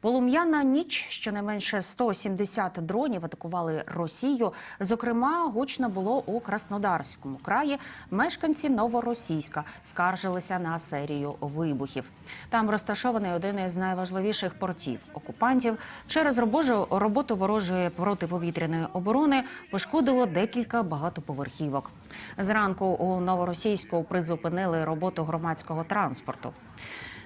Полум'яна ніч щонайменше 170 дронів атакували Росію. Зокрема, гучно було у Краснодарському краї. Мешканці Новоросійська скаржилися на серію вибухів. Там розташований один із найважливіших портів окупантів. Через робожу роботу ворожої протиповітряної оборони пошкодило декілька багатоповерхівок. Зранку у Новоросійську призупинили роботу громадського транспорту.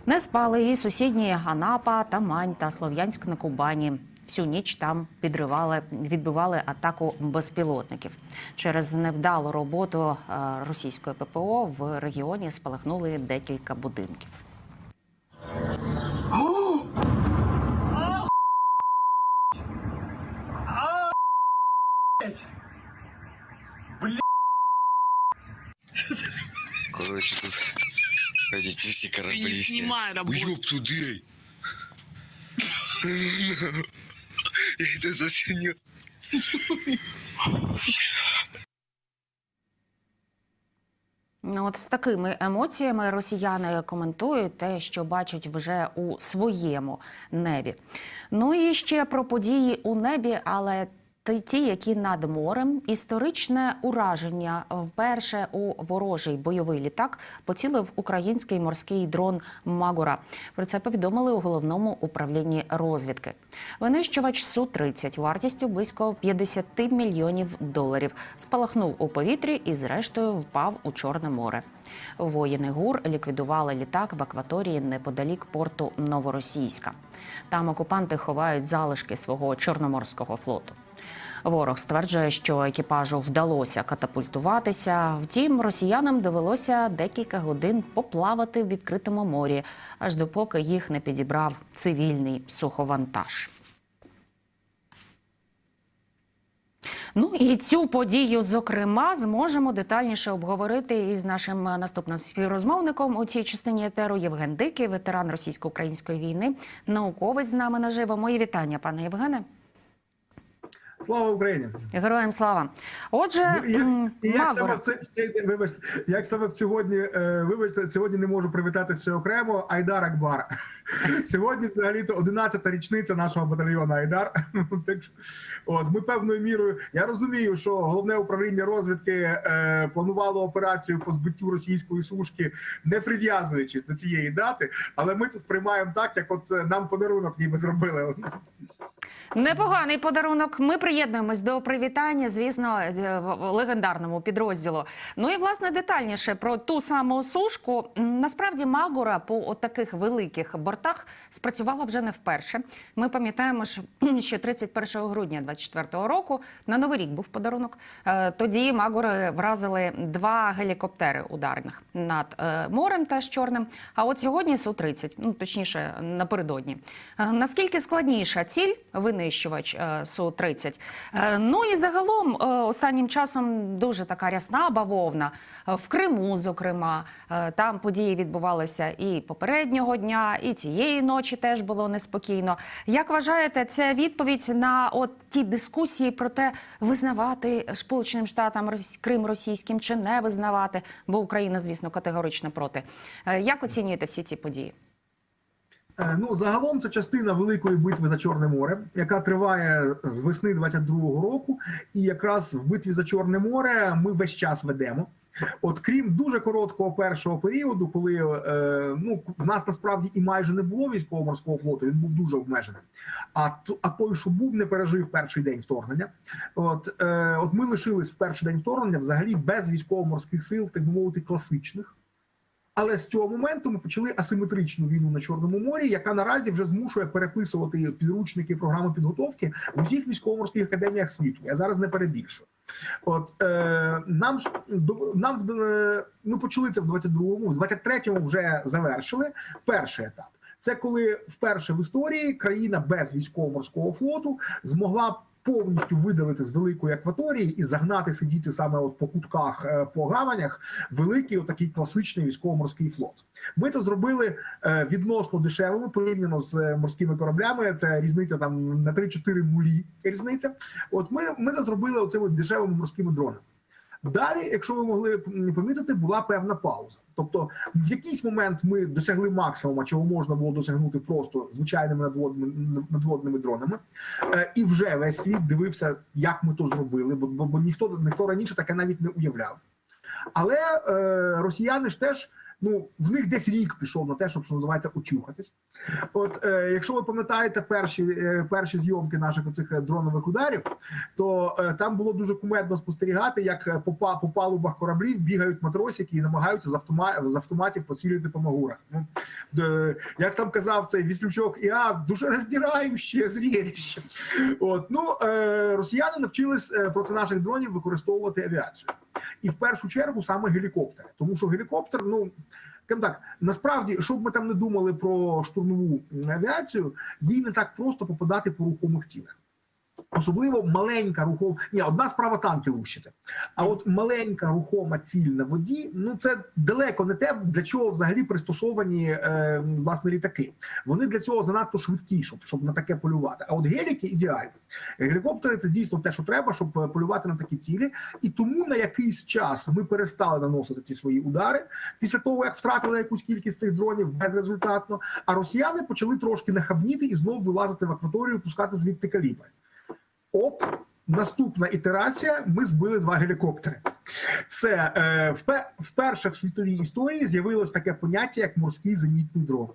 Не спали і сусідні Анапа, Тамань та Слов'янськ на Кубані. Всю ніч там підривали, відбивали атаку безпілотників. Через невдалу роботу е, російської ППО в регіоні спалахнули декілька будинків. Короче, тут эти все Ты корабли. не все. снимай работу. Ёб тудей. Я это заценил. Ну, От з такими емоціями росіяни коментують те, що бачать вже у своєму небі. Ну і ще про події у небі, але ті, ті, які над морем, історичне ураження вперше у ворожий бойовий літак поцілив український морський дрон Магура. Про це повідомили у головному управлінні розвідки. Винищувач су 30 вартістю близько 50 мільйонів доларів спалахнув у повітрі і, зрештою, впав у Чорне море. Воїни ГУР ліквідували літак в акваторії неподалік порту Новоросійська. Там окупанти ховають залишки свого чорноморського флоту. Ворог стверджує, що екіпажу вдалося катапультуватися. Втім, росіянам довелося декілька годин поплавати в відкритому морі, аж допоки їх не підібрав цивільний суховантаж. Ну і цю подію, зокрема, зможемо детальніше обговорити із нашим наступним співрозмовником у цій частині етеру Євген Дикий, ветеран російсько-української війни, науковець з нами наживо. Мої вітання, пане Євгене. Слава Україні! Героям слава. Отже, Ну, і, і як саме в це вибачте, як саме в сьогодні, е, вибачте, сьогодні не можу привітати ще окремо Айдар Акбар. Сьогодні взагалі то 11-та річниця нашого батальйону Айдар. От ми певною мірою. Я розумію, що головне управління розвідки е, планувало операцію по збиттю російської сушки, не прив'язуючись до цієї дати, але ми це сприймаємо так, як от е, нам подарунок ніби зробили. Непоганий подарунок. Ми приєднуємось до привітання, звісно, е, легендарному підрозділу. Ну і власне детальніше про ту саму сушку. Насправді Магора по от таких великих бортах спрацювала вже не вперше. Ми пам'ятаємо, що що 31 грудня 24 року на новий рік був подарунок. Е, Тоді Магори вразили два гелікоптери ударних над е, морем та чорним. А от сьогодні су 30 ну точніше напередодні. Наскільки складніша ціль винищувач су 30 Ну і загалом е, останнім часом дуже така рясна бавовна Е, в Криму, зокрема, Е, там події відбувалися і попереднього дня, і цієї ночі теж було неспокійно. Як вважаєте, це відповідь на от ті дискусії про те, визнавати Сполученим Штатам Крим російським чи не визнавати, бо Україна, звісно, категорично проти. Як оцінюєте всі ці події? Е, Ну, загалом це частина великої битви за Чорне море, яка триває з весни 22-го року. І якраз в битві за Чорне море ми весь час ведемо. От крім дуже короткого першого періоду, коли е, ну в нас насправді і майже не було військово-морського флоту, він був дуже обмежений. А а той, що був, не пережив перший день вторгнення. От, е, от ми лишились в перший день вторгнення взагалі без військово-морських сил, так би мовити, класичних. Але з цього моменту ми почали асиметричну війну на Чорному морі, яка наразі вже змушує переписувати підручники програми підготовки в усіх військово-морських академіях світу. Я зараз не перебільшую. От е, нам нам е, ми почали це в 22-му, в 23-му вже завершили перший етап. Це коли вперше в історії країна без військово-морського флоту змогла повністю видалити з великої акваторії і загнати сидіти саме от по кутках е, по гаванях великий отакий класичний військово-морський флот. Ми це зробили е, відносно дешевими порівняно з е, морськими кораблями. Це різниця там на 3-4 нулі. Різниця. От ми, ми це зробили оцими дешевими морськими дронами. Далі, якщо ви могли помітити, була певна пауза. Тобто, в якийсь момент ми досягли максимума, чого можна було досягнути просто звичайними надводними, надводними дронами, Е, і вже весь світ дивився, як ми то зробили, бо, бо, бо ніхто ніхто раніше таке навіть не уявляв. Але е, росіяни ж теж. Ну, в них десь рік пішов на те, щоб що називається очухатись. От е, якщо ви пам'ятаєте перші, е, перші зйомки наших оцих е, дронових ударів, то е, там було дуже кумедно спостерігати, як е, по, по палубах кораблів бігають матросики і намагаються з, автома, з автоматів поцілювати по магурах. Ну, е, як там казав цей віслючок, я дуже роздираюче зрелище. От ну е, росіяни навчились е, проти наших дронів використовувати авіацію, і в першу чергу саме гелікоптери, тому що гелікоптер, ну. Скажімо так, насправді, щоб ми там не думали про штурмову авіацію, їй не так просто попадати по рухомих цілях. Особливо маленька рухома. Ні, одна справа танки лущити. А от маленька рухома ціль на воді, ну це далеко не те, для чого взагалі пристосовані е, власне літаки. Вони для цього занадто швидкі, щоб, щоб на таке полювати. А от геліки ідеальні. Гелікоптери це дійсно те, що треба, щоб е, полювати на такі цілі. І тому на якийсь час ми перестали наносити ці свої удари після того, як втратили якусь кількість цих дронів безрезультатно. А росіяни почали трошки нахабніти і знову вилазити в акваторію, пускати звідти калібри. Оп, наступна ітерація. Ми збили два гелікоптери. Все е, вперше в світовій історії з'явилось таке поняття, як морський зенітний дрон.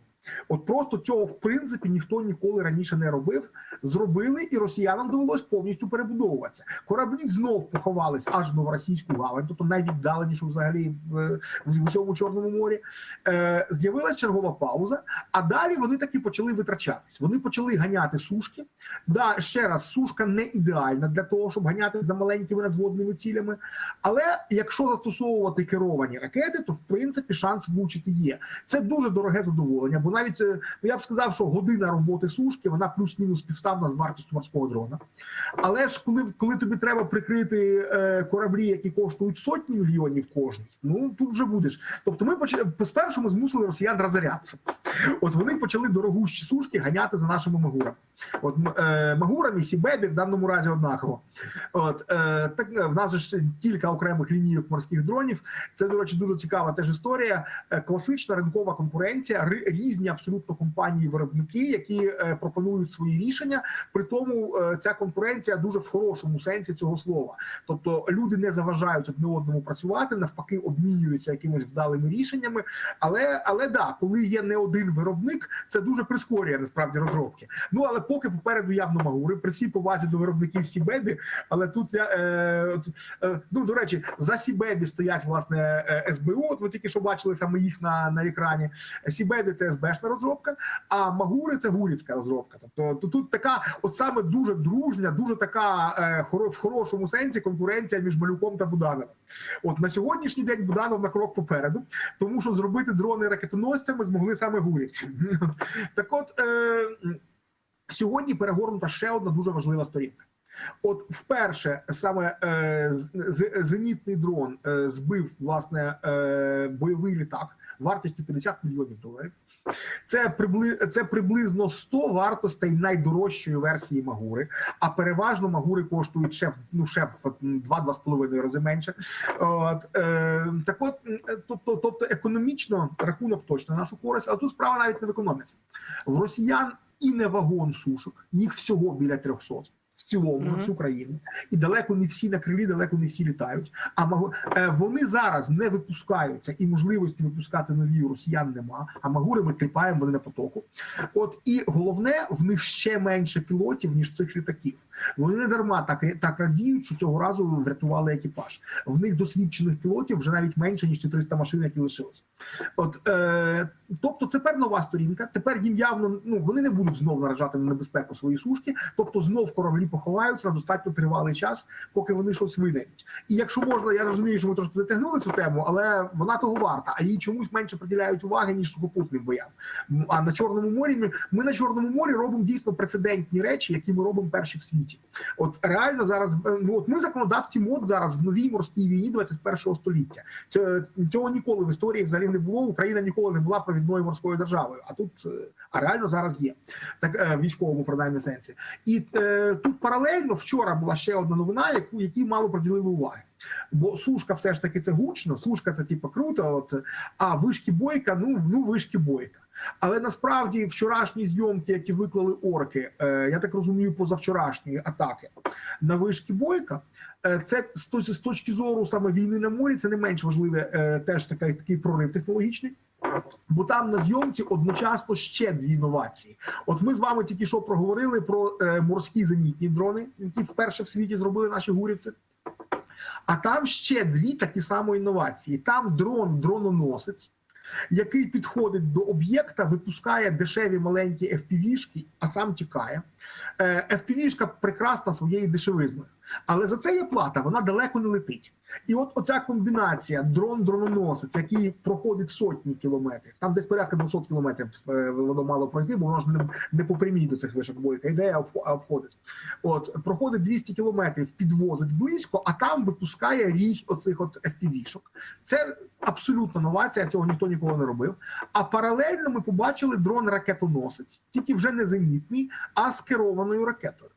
От просто цього в принципі ніхто ніколи раніше не робив. Зробили, і росіянам довелось повністю перебудовуватися. Кораблі знов поховались аж в новоросійську гавань, тобто найвіддаленішу взагалі в, в усьому чорному морі. Е, з'явилась чергова пауза, а далі вони таки почали витрачатись. Вони почали ганяти сушки. Да, ще раз, сушка не ідеальна для того, щоб ганяти за маленькими надводними цілями. Але якщо застосовувати керовані ракети, то в принципі шанс влучити є. Це дуже дороге задоволення, бо навіть е, ну, я б сказав, що година роботи сушки вона плюс-мінус співставна з вартістю морського дрона. Але ж коли, коли тобі треба прикрити е, кораблі, які коштують сотні мільйонів кожний, ну тут вже будеш. Тобто, ми почали спершу ми змусили росіян розорятися. От вони почали дорогущі сушки ганяти за нашими магурами. От е, магурами Сібебі в даному разі однаково. От е, так е, в нас ж кілька окремих лінійок морських дронів. Це до речі, дуже цікава теж історія. Класична ринкова конкуренція, ри- різні абсолютно компанії-виробники, які е, пропонують свої рішення. При тому е, ця конкуренція дуже в хорошому сенсі цього слова. Тобто люди не заважають одне одному працювати, навпаки, обмінюються якимись вдалими рішеннями. Але але да, коли є не один виробник, це дуже прискорює насправді розробки. Ну але поки попереду явно магури при всій повазі до виробників Сібебі. Але тут я е, е, ну до речі, за Сібебі стоять власне е, СБУ. От ви тільки що бачили саме їх на, на екрані. Сібебі це СБшна розробка, а Магури це гурівська розробка. Тобто то тут така, от саме дуже дружня, дуже така е, в хорошому сенсі конкуренція між Малюком та Будановим. От на сьогоднішній день Буданов на крок попереду, тому що зробити дрони ракетоносцями змогли саме гурівці. Так от е, сьогодні перегорнута ще одна дуже важлива сторінка. От вперше саме е, зенітний дрон е, збив власне е, бойовий літак вартістю 50 мільйонів доларів. Це прибли, це приблизно 100 вартостей найдорожчої версії Магури. А переважно Магури коштують ще ну ще в 2-2,5 рази менше. От е, так, от е, тобто, тобто економічно рахунок точно на нашу користь, але тут справа навіть не в економіці. В росіян і не вагон сушок, їх всього біля 300 в цілому на всю країну, і далеко не всі на крилі, далеко не всі літають. А магу- е, вони зараз не випускаються, і можливості випускати нові росіян нема. А магури ми кліпаємо вони на потоку. От і головне, в них ще менше пілотів ніж цих літаків. Вони не дарма так так радіють, що цього разу врятували екіпаж. В них досвідчених пілотів вже навіть менше ніж ці 300 машин, які лишились. От е, тобто, це тепер нова сторінка. Тепер їм явно ну вони не будуть знов наражати на небезпеку свої сушки. Тобто, знов кораблі поховаються на достатньо тривалий час, поки вони щось винайдуть. І якщо можна, я розумію, що ми трошки затягнули цю тему, але вона того варта, а їй чомусь менше приділяють уваги ніж сухопутним боям. А на чорному морі ми, ми на чорному морі робимо дійсно прецедентні речі, які ми робимо перші в світі. От реально зараз е, ну от ми законодавці мод зараз в новій морській війні 21 століття. Цього ніколи в історії взагалі не було. Україна ніколи не була провідною морською державою. А тут е, а реально зараз є так е, військовому принаймні сенсі. І е, тут паралельно вчора була ще одна новина, яку які мало приділили уваги. Бо сушка все ж таки це гучно, сушка це типу круто. От а вишки бойка, ну ну вишки бойка. Але насправді вчорашні зйомки, які виклали орки, е, я так розумію, позавчорашні атаки на вишки бойка. е, Це з точки зору саме війни на морі, це не менш важливе е, теж такий, такий прорив технологічний. Бо там на зйомці одночасно ще дві інновації. От ми з вами тільки що проговорили про е, морські зенітні дрони, які вперше в світі зробили наші гурівці. А там ще дві такі самі інновації. Там дрон, дрононосець, який підходить до об'єкта, випускає дешеві маленькі FPV-шки, а сам тікає. Е, FPV-шка прекрасна своєю дешевизною. Але за це є плата, вона далеко не летить. І от оця комбінація дрон-дрононосець, який проходить сотні кілометрів, там десь порядка 200 кілометрів е, воно мало пройти, бо воно ж не, не по прямій до цих вишок бойка, ідея обходить. От проходить 200 кілометрів, підвозить близько, а там випускає рій оцих от FPV-шок. Це абсолютно новація, цього ніхто ніколи не робив. А паралельно ми побачили дрон ракетоносець, тільки вже не зенітний, а з керованою ракетою.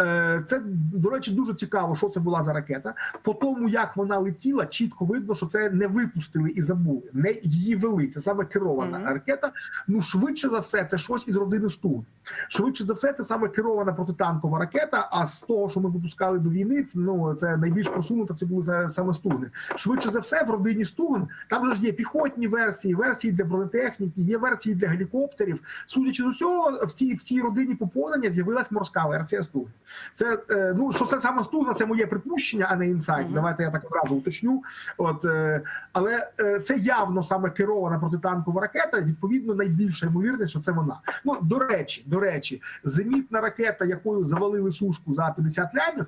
Е, Це, до речі, дуже цікаво, що це була за ракета. По тому, як вона летіла, чітко видно, що це не випустили і забули. Не її вели. Це саме керована Мгм. ракета. Ну, швидше за все, це щось із родини Стугн. Швидше за все, це саме керована протитанкова ракета. А з того, що ми випускали до війни, це, ну це найбільш просунута. Це були саме Стугни. Швидше за все, в родині Стугн там же ж є піхотні версії, версії для бронетехніки, є версії для гелікоптерів. Судячи з усього, в цій в цій родині поповнення з'явилась морська версія Стугни. Це е, ну що це саме Стугна, це моє припущення, а не інсайт. Мгм. Давайте я так одразу уточню. От е, але е, це явно саме керована протитанкова ракета. Відповідно, найбільша ймовірність, що це вона. Ну до речі, до речі, зенітна ракета, якою завалили сушку за 50 лямів,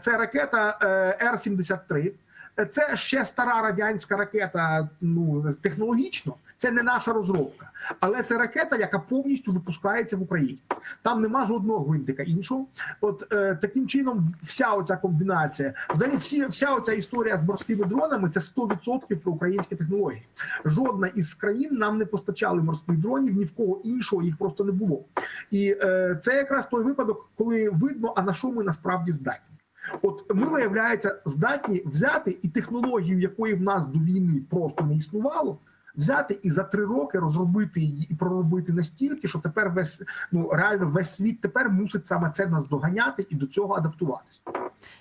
це ракета е, Р-73. Е, Це ще стара радянська ракета. Ну технологічно, це не наша розробка, але це ракета, яка повністю випускається в Україні. Там нема жодного гвинтика іншого. От е, таким чином, вся оця комбінація, взагалі, всі, вся оця історія з морськими дронами це 100% про українські технології. Жодна із країн нам не постачали морських дронів, ні в кого іншого їх просто не було. І е, це якраз той випадок, коли видно, а на що ми насправді здатні. От ми, виявляється, здатні взяти і технологію, якої в нас до війни просто не існувало, взяти і за три роки розробити її і проробити настільки, що тепер весь ну реально весь світ тепер мусить саме це нас доганяти і до цього адаптуватися.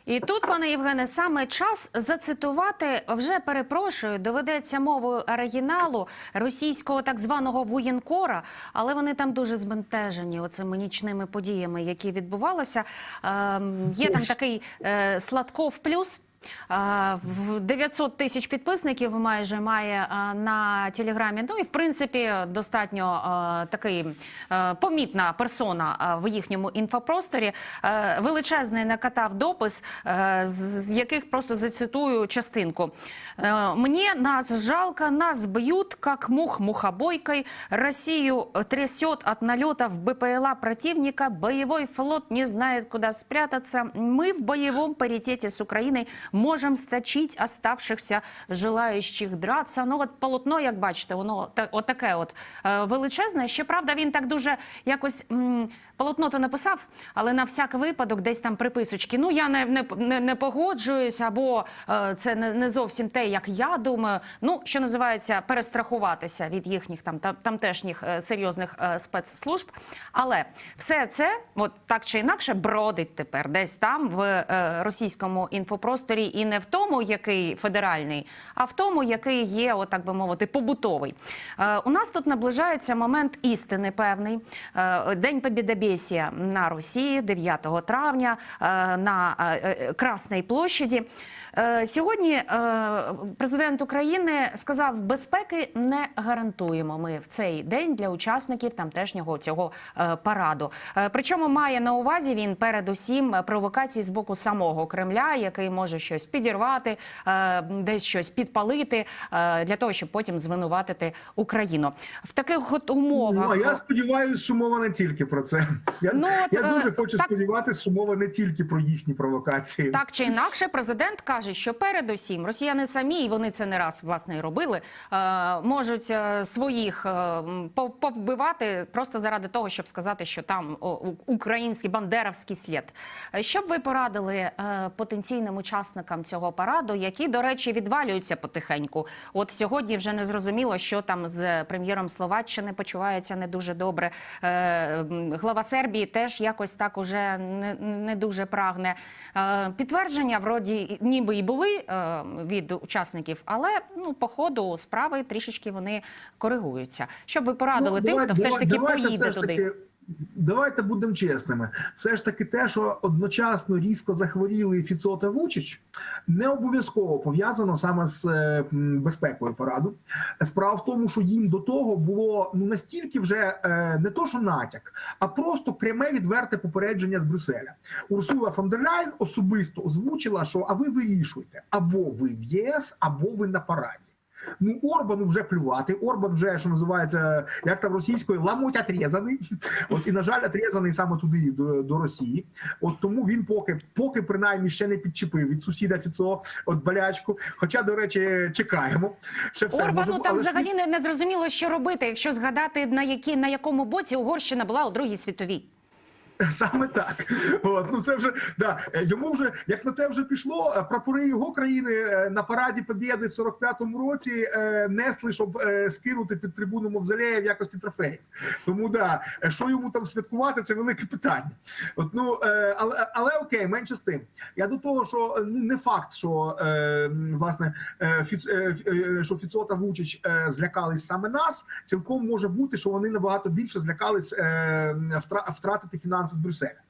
І тут, пане Євгене, саме час зацитувати вже перепрошую, доведеться мовою оригіналу російського так званого воєнкора, але вони там дуже збентежені оцими нічними подіями, які відбувалися. Ем, є там такий е, Сладков плюс. Е, 900 тисяч підписників майже має на телеграмі. Ну і в принципі достатньо такий помітна персона в їхньому інфопросторі. Величезний накатав допис, з з яких просто зацитую частинку. Мені нас жалко, нас б'ють, як мух мухобойкой. Росію трясет от налетов БПЛА противника. Боевой флот не знает, куда спрятаться. Мы в боевом паритете с Украиной можем сточить оставшихся желаючих драться. Ну от полотно, як бачите, воно та- отаке от е, величезне. Щоправда, він так дуже якось полотно то написав, але на всяк випадок десь там приписочки. Ну я не, не, не, не погоджуюсь, або е, це не, не зовсім те, як я думаю. Ну що називається перестрахуватися від їхніх там там тамтешніх е, серйозних е, спецслужб. Але все це, от так чи інакше, бродить тепер десь там в е, російському інфопросторі, і не в тому, який федеральний, а в тому, який є, от так би мовити, побутовий. Е, у нас тут наближається момент істини певний. Е, День Побідобєсія на Росії 9 травня е, на е, е, Красній площаді. Е, Сьогодні е, президент України сказав, безпеки не гарантуємо ми в цей день для учасників тамтешнього цього е, параду. Причому має на увазі він передусім провокації з боку самого Кремля, який може щось підірвати, десь щось підпалити для того, щоб потім звинуватити Україну в таких от умовах. Ну, я сподіваюся, що мова не тільки про це. Я, Ну, я дуже хочу так- сподіватися, що мова не тільки про їхні провокації. Так чи інакше, президент каже, що передусім росіяни самі, і вони це не раз власне і робили, е, можуть е, своїх е, повбивати просто заради того, щоб сказати, що там український бандеровський слід. Що б ви порадили потенційним учасникам? цього параду, які, до речі, відвалюються потихеньку. От сьогодні вже не зрозуміло, що там з прем'єром Словаччини почувається не дуже добре. Глава Сербії теж якось так уже не, дуже прагне. Підтвердження вроді ніби і були е, від учасників, але ну по ходу справи трішечки вони коригуються. Щоб ви порадили тим, давай- хто все ж таки поїде все ж туди. Давайте будемо чесними. Все ж таки, те, що одночасно різко захворіли Фіцо та Вучич, не обов'язково пов'язано саме з е, безпекою параду. Справа в тому, що їм до того було ну настільки вже е, не то, що натяк, а просто пряме відверте попередження з Брюсселя. Урсула фон дер Ляйн особисто озвучила, що а ви вирішуєте або ви в ЄС, або ви на параді. Ну, Орбану вже плювати. Орбан вже, що називається, як там російською, ламуть отрізаний. От і, на жаль, отрізаний саме туди, до, до Росії. От тому він поки, поки принаймні ще не підчепив від сусіда Фіцо от болячку. Хоча, до речі, чекаємо. Ще все Орбану може, там взагалі не, не зрозуміло, що робити, якщо згадати на які на якому боці Угорщина була у другій світовій. Саме так. От, ну це вже да. е, Йому вже як на те вже пішло. е, Прапори його країни е, на параді Побєди в 45-му році е, несли, щоб е, скинути під трибуну Мавзолея в якості трофеїв. Тому да, що йому там святкувати, це велике питання. От ну е, але, але окей, менше з тим. Я до того, що ну, не факт, що е, власне е, Фіц, е, що Фіцо та Вучич е, злякались саме нас. Цілком може бути, що вони набагато більше злякались е, втра- втратити фінанси з Брюсселя.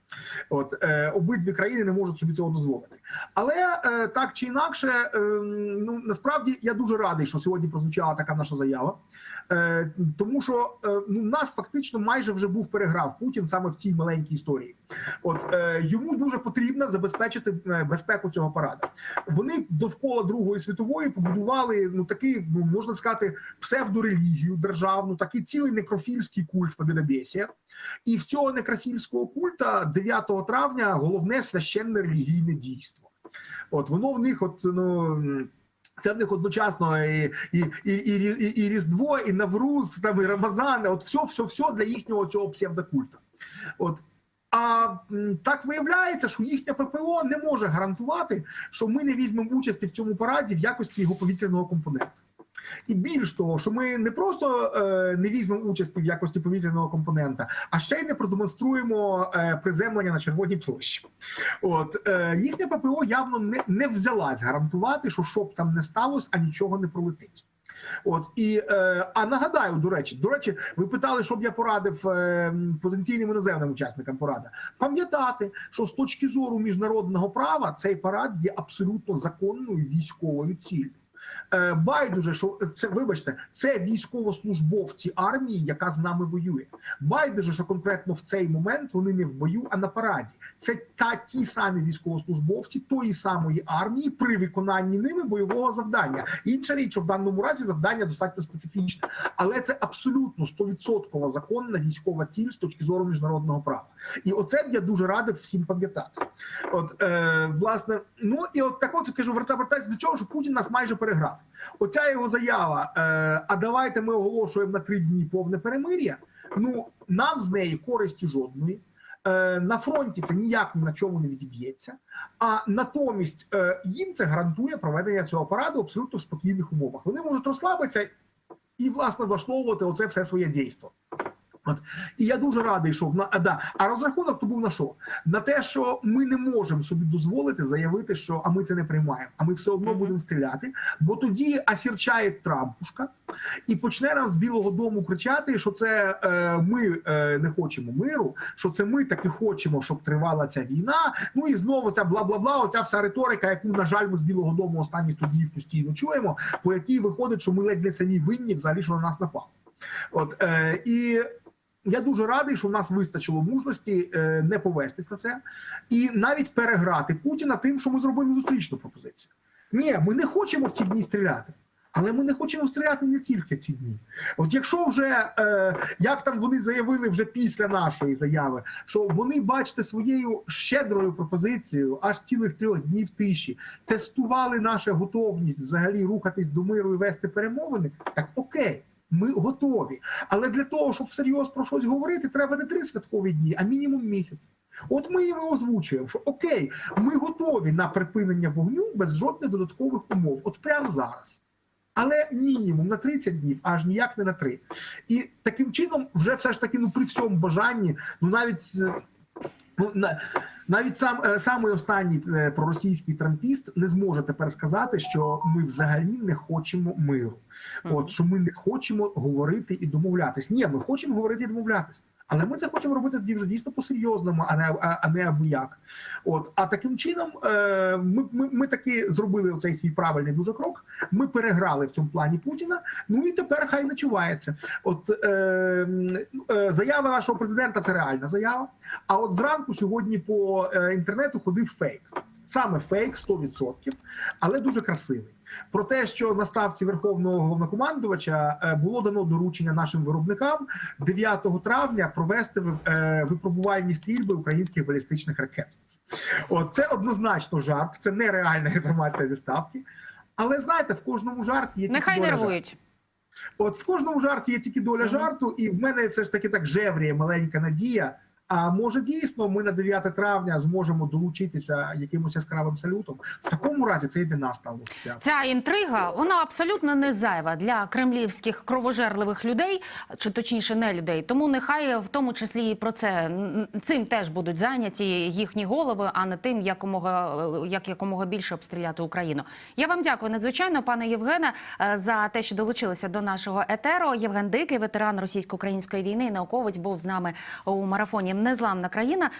От е, обидві країни не можуть собі цього дозволити. Але е, так чи інакше, е, ну насправді я дуже радий, що сьогодні прозвучала така наша заява, е, тому що е, ну, нас фактично майже вже був переграв Путін саме в цій маленькій історії. От е, йому дуже потрібно забезпечити е, безпеку цього параду. Вони довкола Другої світової побудували ну такий, ну можна сказати, псевдорелігію державну, такий цілий некрофільський культ Побєдобєсія. І в цього некрофільського культа 9 травня головне священне релігійне дійство. От воно в них, от ну. Це в них одночасно і, і, і, і, і, Різдво, і Навруз, там і Рамазан, от все, все, все для їхнього цього псевдокульта. От а так виявляється, що їхня ППО не може гарантувати, що ми не візьмемо участі в цьому параді в якості його повітряного компонента. І більш того, що ми не просто е, не візьмемо участі в якості повітряного компонента, а ще й не продемонструємо е, приземлення на червоній площі. От е, їхня ППО явно не, не взялась гарантувати, що що б там не сталося, а нічого не пролетить. От і е, а нагадаю, до речі, до речі, ви питали, що б я порадив е, потенційним іноземним учасникам парада. Пам'ятати, що з точки зору міжнародного права цей парад є абсолютно законною військовою ціллю. Е, байдуже, що це вибачте, це військовослужбовці армії, яка з нами воює. Байдуже, що конкретно в цей момент вони не в бою, а на параді. Це та ті самі військовослужбовці тої самої армії при виконанні ними бойового завдання. Інша річ, що в даному разі завдання достатньо специфічне, але це абсолютно 100% законна військова ціль з точки зору міжнародного права. І оце б я дуже радив всім пам'ятати. От е, власне, ну і от так от кажу, верта вертається до чого, що Путін нас майже переграв. Оця його заява. Е, а давайте ми оголошуємо на три дні повне перемир'я. Ну нам з неї користі жодної. Е, на фронті це ніяк ні на чому не відіб'ється. А натомість е, їм це гарантує проведення цього параду абсолютно в спокійних умовах. Вони можуть розслабитися і власне влаштовувати оце все своє дійство. От і я дуже радий, що в на да. А розрахунок то був на що? На те, що ми не можемо собі дозволити заявити, що а ми це не приймаємо, а ми все одно будемо стріляти. Бо тоді осірчає Трампушка і почне нам з Білого Дому кричати, що це е, ми е, не хочемо миру, що це ми таки хочемо, щоб тривала ця війна. Ну і знову ця бла бла бла. Оця вся риторика, яку на жаль, ми з Білого Дому останні 100 днів постійно чуємо, по якій виходить, що ми ледь не самі винні взагалі, що на нас напали. От е, і я дуже радий, що в нас вистачило мужності е, не повестись на це і навіть переграти Путіна тим, що ми зробили зустрічну пропозицію. Ні, ми не хочемо в ці дні стріляти. Але ми не хочемо стріляти не тільки ці дні. От якщо вже е, як там вони заявили вже після нашої заяви, що вони бачите своєю щедрою пропозицією аж цілих трьох днів тиші тестували нашу готовність взагалі рухатись до миру і вести перемовини, так окей. Ми готові, але для того, щоб всерйоз про щось говорити, треба не три святкові дні, а мінімум місяць. От ми і озвучуємо, що окей, ми готові на припинення вогню без жодних додаткових умов, от прямо зараз. Але мінімум на 30 днів, аж ніяк не на 3. І таким чином, вже все ж таки, ну при всьому бажанні, ну навіть ну, навіть сам е, самий останній е, проросійський трампіст не зможе тепер сказати, що ми взагалі не хочемо миру. От що ми не хочемо говорити і домовлятись. Ні, ми хочемо говорити і домовлятись. Але ми це хочемо робити тоді вже дійсно по-серйозному, а не а, а не аби як. От а таким чином, е, ми, ми, ми таки зробили цей свій правильний дуже крок. Ми переграли в цьому плані Путіна. Ну і тепер хай начувається. От е, е, заява нашого президента це реальна заява. А от зранку сьогодні по е, інтернету ходив фейк. Саме фейк 100%, але дуже красивий. Про те, що на ставці верховного головнокомандувача е, було дано доручення нашим виробникам 9 травня провести е, випробувальні стрільби українських балістичних ракет. От це однозначно жарт, це нереальна інформація зі ставки. Але знаєте, в кожному жарті є тільки Нехай доля жарту. нервують. От в кожному жарті є тільки доля жарту, і в мене все ж таки так жевріє маленька надія. А може дійсно ми на 9 травня зможемо долучитися якимось яскравим салютом. В такому разі це для нас стало. Ця інтрига вона абсолютно не зайва для кремлівських кровожерливих людей, чи точніше не людей. Тому нехай в тому числі і про це цим теж будуть зайняті їхні голови, а не тим, якомога як якомога більше обстріляти Україну. Я вам дякую надзвичайно, пане Євгене, е, за те, що долучилися до нашого етеру. Євген Дикий, ветеран російсько-української війни, науковець був з нами у марафоні Незламна країна.